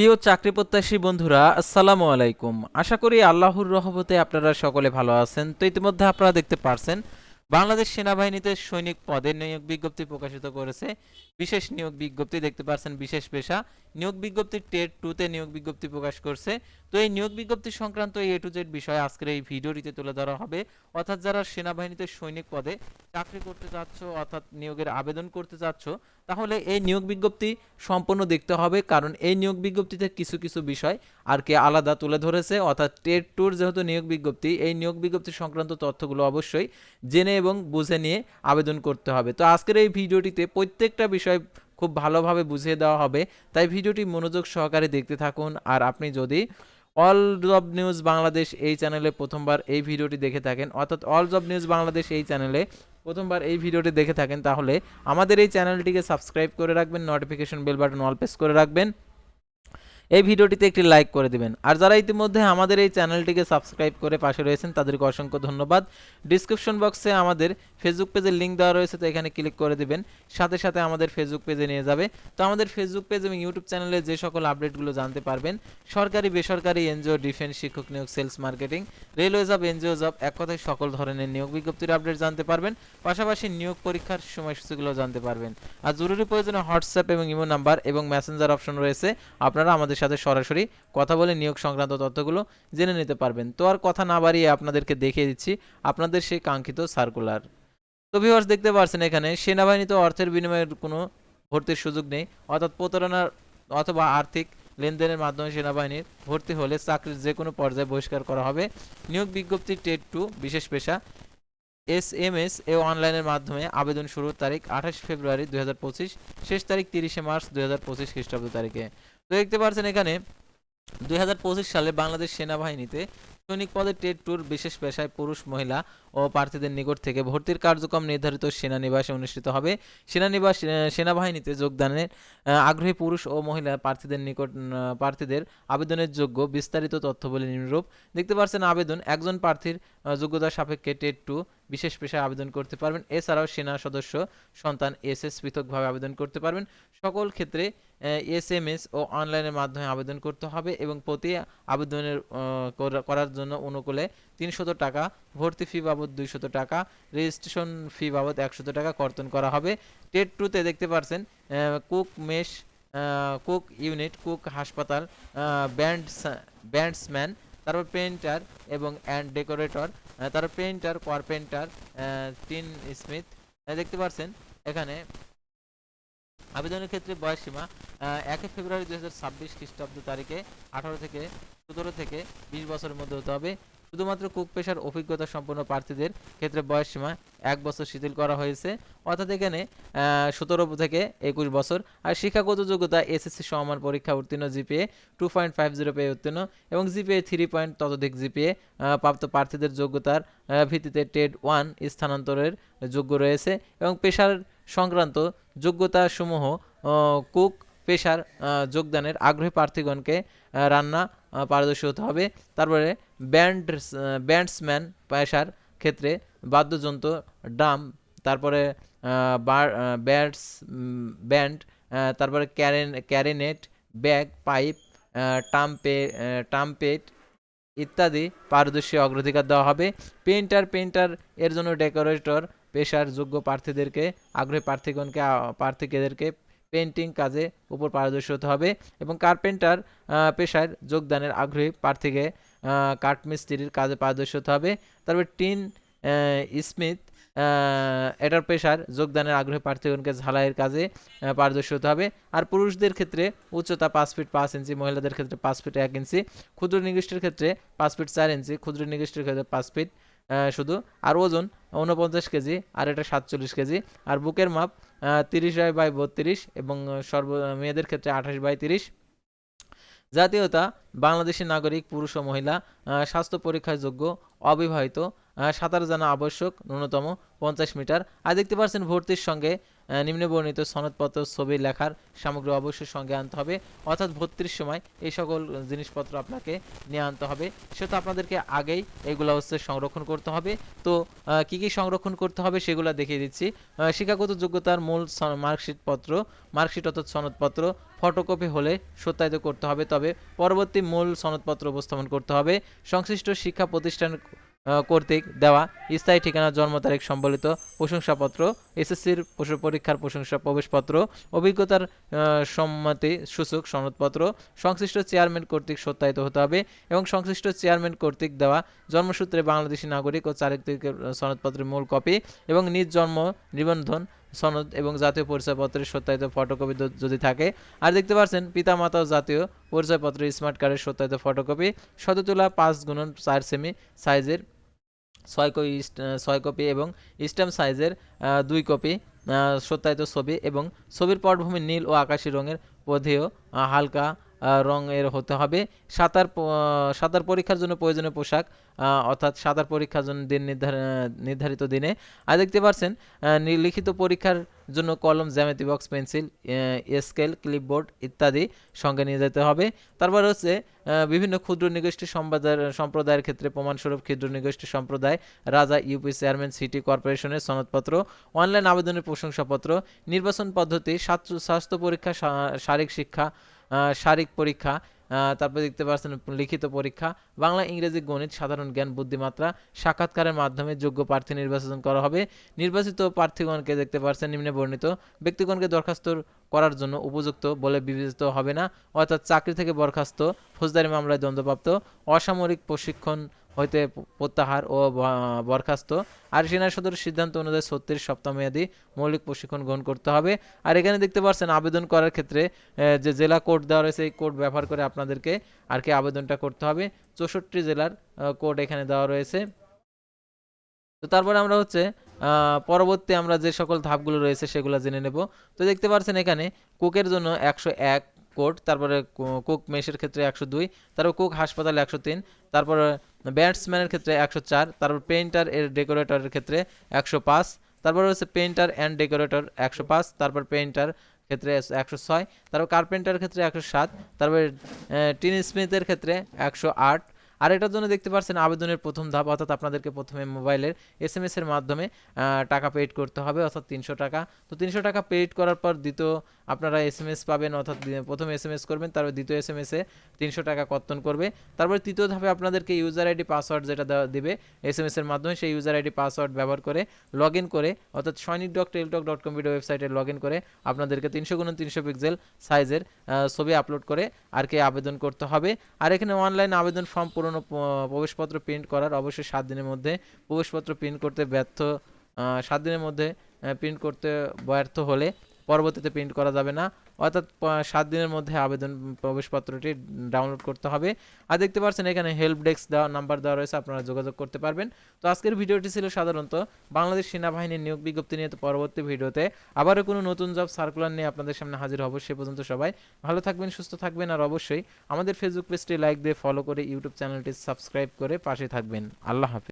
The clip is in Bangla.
প্রিয় চাকরি প্রত্যাশী বন্ধুরা, আসসালামু আলাইকুম। আশা করি আল্লাহর রহমতে আপনারা সকলে ভালো আছেন। তো ইতিমধ্যে আপনারা দেখতে পারছেন, বাংলাদেশ সেনাবাহিনীতে সৈনিক পদে নিয়োগ বিজ্ঞপ্তি প্রকাশিত করেছে। বিশেষ নিয়োগ বিজ্ঞপ্তি দেখতে পারছেন বিশেষ পেশা নিয়োগ বিজ্ঞপ্তি টেট টুতে নিয়োগ বিজ্ঞপ্তি প্রকাশ করছে। তো এই নিয়োগ বিজ্ঞপ্তি সংক্রান্ত এ টু জেড বিষয় আজকের এই ভিডিওটিতে তুলে ধরা হবে। অর্থাৎ যারা সেনাবাহিনীতে সৈনিক পদে চাকরি করতে চাচ্ছ অর্থাৎ নিয়োগের আবেদন করতে চাচ্ছ তাহলে এই নিয়োগ বিজ্ঞপ্তি সম্পূর্ণ দেখতে হবে। কারণ এই নিয়োগ বিজ্ঞপ্তিতে কিছু কিছু বিষয় আর কি আলাদা তুলে ধরেছে। অর্থাৎ টেট টুর যেহেতু নিয়োগ বিজ্ঞপ্তি, এই নিয়োগ বিজ্ঞপ্তি সংক্রান্ত তথ্যগুলো অবশ্যই জেনে এবং বুঝে নিয়ে আবেদন করতে হবে। তো আজকের এই ভিডিওটিতে প্রত্যেকটা বিষয় খুব ভালোভাবে বুঝিয়ে দেওয়া হবে। তাই ভিডিওটি মনোযোগ সহকারে দেখতে থাকুন। আর আপনি যদি অল জব নিউজ বাংলাদেশ এই চ্যানেলে প্রথমবার এই ভিডিওটি দেখে থাকেন, অর্থাৎ অল জব নিউজ বাংলাদেশ এই চ্যানেলে প্রথমবার এই ভিডিওটি দেখে থাকেন, তাহলে আমাদের এই চ্যানেলটিকে সাবস্ক্রাইব করে রাখবেন notification bell button all press করে রাখবেন। এই ভিডিওটিতে একটি লাইক করে দিবেন। আর যারা ইতিমধ্যে আমাদের এই চ্যানেলটিকে সাবস্ক্রাইব করে পাশে রয়েছেন, তাদেরকে অসংখ্য ধন্যবাদ। ডিসক্রিপশন বক্সে আমাদের ফেসবুক পেজের লিঙ্ক দেওয়া রয়েছে, তো এখানে ক্লিক করে দিবেন। সাথে সাথে আমাদের ফেসবুক পেজে নিয়ে যাবে। তো আমাদের ফেসবুক পেজ এবং ইউটিউব চ্যানেলে যে সকল আপডেটগুলো জানতে পারবেন, সরকারি, বেসরকারি, এনজিও, ডিফেন্স, শিক্ষক নিয়োগ, sales marketing, railway job, NGO job, এক কথায় সকল ধরনের নিয়োগ বিজ্ঞপ্তির আপডেট জানতে পারবেন। পাশাপাশি নিয়োগ পরীক্ষার সময়সূচিগুলো জানতে পারবেন। আর জরুরি প্রয়োজনে হোয়াটসঅ্যাপ এবং ইমো নাম্বার এবং মেসেঞ্জার অপশন রয়েছে। আপনারা আমাদের সাথে সরাসরি কথা বলে নিয়োগ সংক্রান্ত তথ্যগুলো জেনে নিতে পারবেন। তো আর কথা না বাড়িয়ে আপনাদেরকে দেখিয়ে দিচ্ছি আপনাদের সেই কাঙ্ক্ষিত সার্কুলার তো ভিউয়ার্স দেখতে পারছেন এখানে সেনাবাহিনীতে অর্থের বিনিময়ের কোনো ভর্তির সুযোগ নেই, অর্থাৎ প্রতারণার অথবা আর্থিক লেনদেনের মাধ্যমে সেনাবাহিনীর ভর্তি হলে চাকরির যে কোনো পর্যায়ে বহিষ্কার করা হবে। নিয়োগ বিজ্ঞপ্তি টেট টু, বিশেষ পেশা, এস এম এস এ অনলাইনের মাধ্যমে আবেদন শুরুর তারিখ আঠাশ ফেব্রুয়ারি দুই হাজার পঁচিশ, শেষ তারিখ তিরিশে মার্চ দুই হাজার পঁচিশ খ্রিস্টাব্দ তারিখে। তো দেখতে পাচ্ছেন এখানে দুই হাজার পঁচিশ সালে বাংলাদেশ সেনাবাহিনীতে সৈনিক পদে টেট টুর বিশেষ পেশায় পুরুষ মহিলা ও প্রার্থীদের নিকট থেকে ভর্তির কার্যক্রম নির্ধারিত সেনানিবাসে অনুষ্ঠিত হবে। সেনানিবাস সেনাবাহিনীতে যোগদানের আগ্রহী পুরুষ ও মহিলা প্রার্থীদের নিকট প্রার্থীদের আবেদনের যোগ্য বিস্তারিত তথ্যবলী নিম্নরূপ দেখতে পাচ্ছেন আবেদন, একজন প্রার্থীর যোগ্যতা সাপেক্ষে টেট টু বিশেষ পেশায় আবেদন করতে পারবেন। এছাড়াও সেনা সদস্য সন্তান এস এস পৃথকভাবে আবেদন করতে পারবেন। সকল ক্ষেত্রে এস এম এস ও অনলাইনের মাধ্যমে আবেদন করতে হবে এবং প্রতি আবেদনের করার জন্য অনুকূলে তিনশত টাকা, ভর্তি ফি বাবদ দুইশত টাকা রেজিস্ট্রেশন ফি বাবদ একশত টাকা কর্তন করা হবে। টেট টুতে দেখতে পারছেন cook mess cook unit cook হাসপাতাল ব্যান্ড ব্যান্ডসম্যান তারপর পেন্টার এবং অ্যান্ড ডেকোরেটর তারপর পেন্টার কার্পেন্টার টিন স্মিথ দেখতে পারছেন, এখানে আবেদনের ক্ষেত্রে বয়সসীমা একই ফেব্রুয়ারি দুই হাজার ছাব্বিশ খ্রিস্টাব্দ তারিখে আঠারো থেকে সতেরো থেকে বিশ বছরের মধ্যে হতে হবে। শুধুমাত্র কুক পেশার অভিজ্ঞতা সম্পন্ন প্রার্থীদের ক্ষেত্রে বয়সসীমা এক বছর শিথিল করা হয়েছে। অর্থাৎ এখানে সতেরো থেকে একুশ বছর। আর শিক্ষাগত যোগ্যতা এসএসসি সমমান পরীক্ষা উত্তীর্ণ GPA two point five zero পেয়ে উত্তীর্ণ এবং জিপিএ থ্রি পয়েন্ট ততোধিক জিপিএ প্রাপ্ত প্রার্থীদের যোগ্যতার ভিত্তিতে টেড ওয়ান স্থানান্তরের যোগ্য রয়েছে এবং পেশার সংক্রান্ত যোগ্যতা সমূহ কুক পেশার যোগদানের আগ্রহী প্রার্থীগণকে রান্না পারদর্শী হতে হবে। তারপরে ব্যান্ড ব্যান্ডসম্যান পেশার ক্ষেত্রে বাদ্যযন্ত্র, ড্রাম, তারপরে ব্যান্ডস ব্যান্ড তারপরে ক্যারেন, ক্যারিনেট, ব্যাগ, পাইপ টাম্পে টাম্পেট ইত্যাদি পারদর্শী অগ্রাধিকার দেওয়া হবে। পেইন্টার পেইন্টার এর জন্য ডেকোরেটর, পেশার যোগ্য প্রার্থীদেরকে, আগ্রহী প্রার্থীগণকে প্রার্থীদেরকে পেন্টিং কাজে উপর পারদর্শী হতে হবে এবং কার্পেন্টার পেশার যোগদানের আগ্রহী প্রার্থীকে কাঠমিস্ত্রির কাজে পারদর্শী হতে হবে। তারপর টিন স্মিথ এটার পেশার যোগদানের আগ্রহী প্রার্থীগণকে ঝালাইয়ের কাজে পারদর্শী হতে হবে। আর পুরুষদের ক্ষেত্রে উচ্চতা পাঁচ ফিট পাঁচ ইঞ্চি, মহিলাদের ক্ষেত্রে পাঁচ ফিট এক ইঞ্চি, ক্ষুদ্র নিগোষ্ঠীর ক্ষেত্রে পাঁচ ফিট চার ইঞ্চি, ক্ষুদ্র নিগোষ্ঠীর ক্ষেত্রে পাঁচ ফিট শুধু। আর ওজন উনপঞ্চাশ কেজি, আর এটা সাতচল্লিশ কেজি। আর বুকের মাপ তিরিশ বাই বাই বত্রিশ এবং সর্ব মেয়েদের ক্ষেত্রে আঠাশ বাই তিরিশ। জাতীয়তা, বাংলাদেশি নাগরিক, পুরুষ ও মহিলা স্বাস্থ্য পরীক্ষার যোগ্য, অবিবাহিত সাঁতার জানা আবশ্যক, ন্যূনতম পঞ্চাশ মিটার। আর দেখতে পাচ্ছেন ভর্তির সঙ্গে নিম্নে বর্ণিত সনদপত্র, ছবি লেখার সামগ্রী অবশ্যই সঙ্গে আনতে হবে। অর্থাৎ ভর্তির সময় এই সকল জিনিসপত্র আপনাকে নিয়ে আনতে হবে। সেটা আপনাদেরকে আগেই এগুলো হচ্ছে সংরক্ষণ করতে হবে। তো কি কি সংরক্ষণ করতে হবে সেগুলো দেখিয়ে দিচ্ছি। শিক্ষাগত যোগ্যতার মূল মার্কশিট পত্র মার্কশিট অর্থাৎ সনদপত্র, ফটোকপি হলে সত্যায়িত করতে হবে, তবে পরবর্তী মূল সনদপত্র উপস্থাপন করতে হবে। সংশ্লিষ্ট শিক্ষা প্রতিষ্ঠান কর্তৃক দেওয়া স্থায়ী ঠিকানা জন্ম তারিখ সম্বলিত প্রশংসাপত্র এসএসসির পরীক্ষার প্রশংসা প্রবেশপত্র অভিজ্ঞতার সম্মতি সূচক সনদপত্র সংশ্লিষ্ট চেয়ারম্যান কর্তৃক সত্যায়িত হতে হবে এবং সংশ্লিষ্ট চেয়ারম্যান কর্তৃক দেওয়া জন্মসূত্রে বাংলাদেশি নাগরিক ও চারিত্রিকের আহ, সনদপত্রের মূল কপি এবং নিজ জন্ম নিবন্ধন সনদ এবং জাতীয় পরিচয়পত্রের সত্যায়িত ফটোকপি যদি থাকে। আর দেখতে পাচ্ছেন পিতা মাতা ও জাতীয় পরিচয়পত্রের স্মার্ট কার্ডের সত্যায়িত ফটোকপি শততুলা পাঁচ গুণন চার সেমি সাইজের ছয় কপি ছয় কপি এবং স্ট্যাম্প সাইজের দুই কপি সত্যায়িত ছবি এবং ছবির পটভূমি নীল ও আকাশি রঙের পথেও হালকা রঙের হতে হবে। সাঁতার সাঁতার পরীক্ষার জন্য প্রয়োজনীয় পোশাক অর্থাৎ সাঁতার পরীক্ষার জন্য দিন নির্ধারিত দিনে। আর দেখতে পাচ্ছেন লিখিত পরীক্ষার জন্য কলম, জ্যামিতি বক্স, পেন্সিল স্কেল, ক্লিপবোর্ড ইত্যাদি সঙ্গে নিয়ে যেতে হবে। তারপর হচ্ছে বিভিন্ন ক্ষুদ্র নিগোষ্ঠী সম্প্রদায়ের ক্ষেত্রে প্রমাণস্বরূপ ক্ষুদ্র নিগোষ্ঠী সম্প্রদায়, রাজা, ইউপি, চেয়ারম্যান, সিটি কর্পোরেশনের সনদপত্র, অনলাইন আবেদনের প্রশংসাপত্র, নির্বাচন পদ্ধতি, স্বাস্থ্য- পরীক্ষা শারীরিক শিক্ষা শারীরিক পরীক্ষা তারপর দেখতে পাচ্ছেন লিখিত পরীক্ষা, বাংলা, ইংরেজি, গণিত, সাধারণ জ্ঞান, বুদ্ধিমাত্রা, সাক্ষাৎকারের মাধ্যমে যোগ্য প্রার্থী নির্বাচন করা হবে। নির্বাচিত প্রার্থীগণকে দেখতে পাচ্ছেন নিম্নে বর্ণিত, ব্যক্তিগণকে দরখাস্ত করার জন্য উপযুক্ত বলে বিবেচিত হবে না, অর্থাৎ চাকরি থেকে বরখাস্ত, ফৌজদারি মামলায় দণ্ডপ্রাপ্ত অসামরিক প্রশিক্ষণ হইতে প্রত্যাহার ও বরখাস্ত। আর সেনা সদরের সিদ্ধান্ত অনুযায়ী ছত্রিশ সপ্তাহ মেয়াদী মৌলিক প্রশিক্ষণ গ্রহণ করতে হবে। আর এখানে দেখতে পাচ্ছেন আবেদন করার ক্ষেত্রে যে জেলা কোড দেওয়া রয়েছে, এই কোড ব্যবহার করে আপনাদেরকে আর কি আবেদনটা করতে হবে। চৌষট্টি জেলার কোড এখানে দেওয়া রয়েছে। তো তারপরে আমরা হচ্ছে পরবর্তী আমরা যে সকল ধাপগুলো রয়েছে সেগুলো জেনে নেব। তো দেখতে পাচ্ছেন এখানে, কুকের জন্য একশো এক কোড, তারপরে কুক মেশের ক্ষেত্রে একশো দুই, তারপর কুক হাসপাতাল একশো তিন, তারপরে ব্যাটসম্যানের ক্ষেত্রে একশো চার, তারপর পেইন্টার এর ডেকোরেটরের ক্ষেত্রে একশো পাঁচ, তারপর হচ্ছে পেইন্টার অ্যান্ড ডেকোরেটর একশো পাঁচ, তারপর পেইন্টার ক্ষেত্রে একশো ছয়, তারপর কার্পেন্টার ক্ষেত্রে একশো সাত, তারপর টিন স্মিথের ক্ষেত্রে একশো আট আর এটার জন্য দেখতে পাচ্ছেন আবেদনের প্রথম ধাপ, অর্থাৎ আপনাদেরকে প্রথমে মোবাইলের এস এম এর মাধ্যমে টাকা পেড করতে হবে, অর্থাৎ তিনশো টাকা। তো তিনশো টাকা পেড করার পর দ্বিতীয় আপনারা এস এম এস পাবেন, অর্থাৎ প্রথম এস এম এস করবেন, তারপর দ্বিতীয় এস এম এসে তিনশো টাকা কর্তন করবে। তারপর তৃতীয় ধাপে আপনাদেরকে ইউজার আইডি পাসওয়ার্ড যেটা দেবে এস এম এর মাধ্যমে, সেই ইউজার আইডি পাসওয়ার্ড ব্যবহার করে লগ ইন করে, অর্থাৎ সৈনিক dot Teletalk dot com video ওয়েবসাইটে লগ ইন করে আপনাদেরকে তিনশো গুণ তিনশো পিক্সেল সাইজের ছবি আপলোড করে আর কি আবেদন করতে হবে। আর এখানে অনলাইন আবেদন ফর্ম পুরনো প্রবেশপত্র প্রিন্ট করার অবশ্যই সাত দিনের মধ্যে প্রবেশপত্র প্রিন্ট করতে ব্যর্থ সাত দিনের মধ্যে প্রিন্ট করতে ব্যর্থ হলে পরবর্তীতে প্রিন্ট করা যাবে না। অর্থাৎ সাত দিনের মধ্যে আবেদন প্রবেশপত্রটি ডাউনলোড করতে হবে। আর দেখতে পাচ্ছেন এখানে হেল্প ডেস্ক দেওয়া নাম্বার দেওয়া রয়েছে, আপনারা যোগাযোগ করতে পারবেন। তো আজকের ভিডিওটি ছিল সাধারণত বাংলাদেশ সেনাবাহিনীর নিয়োগ বিজ্ঞপ্তি নিয়ে। তো পরবর্তী ভিডিওতে আবারও কোনো নতুন জব সার্কুলার নিয়ে আপনাদের সামনে হাজির হব সে পর্যন্ত সবাই ভালো থাকবেন, সুস্থ থাকবেন আর অবশ্যই আমাদের ফেসবুক পেজটি লাইক দিয়ে ফলো করে ইউটিউব চ্যানেলটি সাবস্ক্রাইব করে পাশে থাকবেন। আল্লাহ হাফিজ।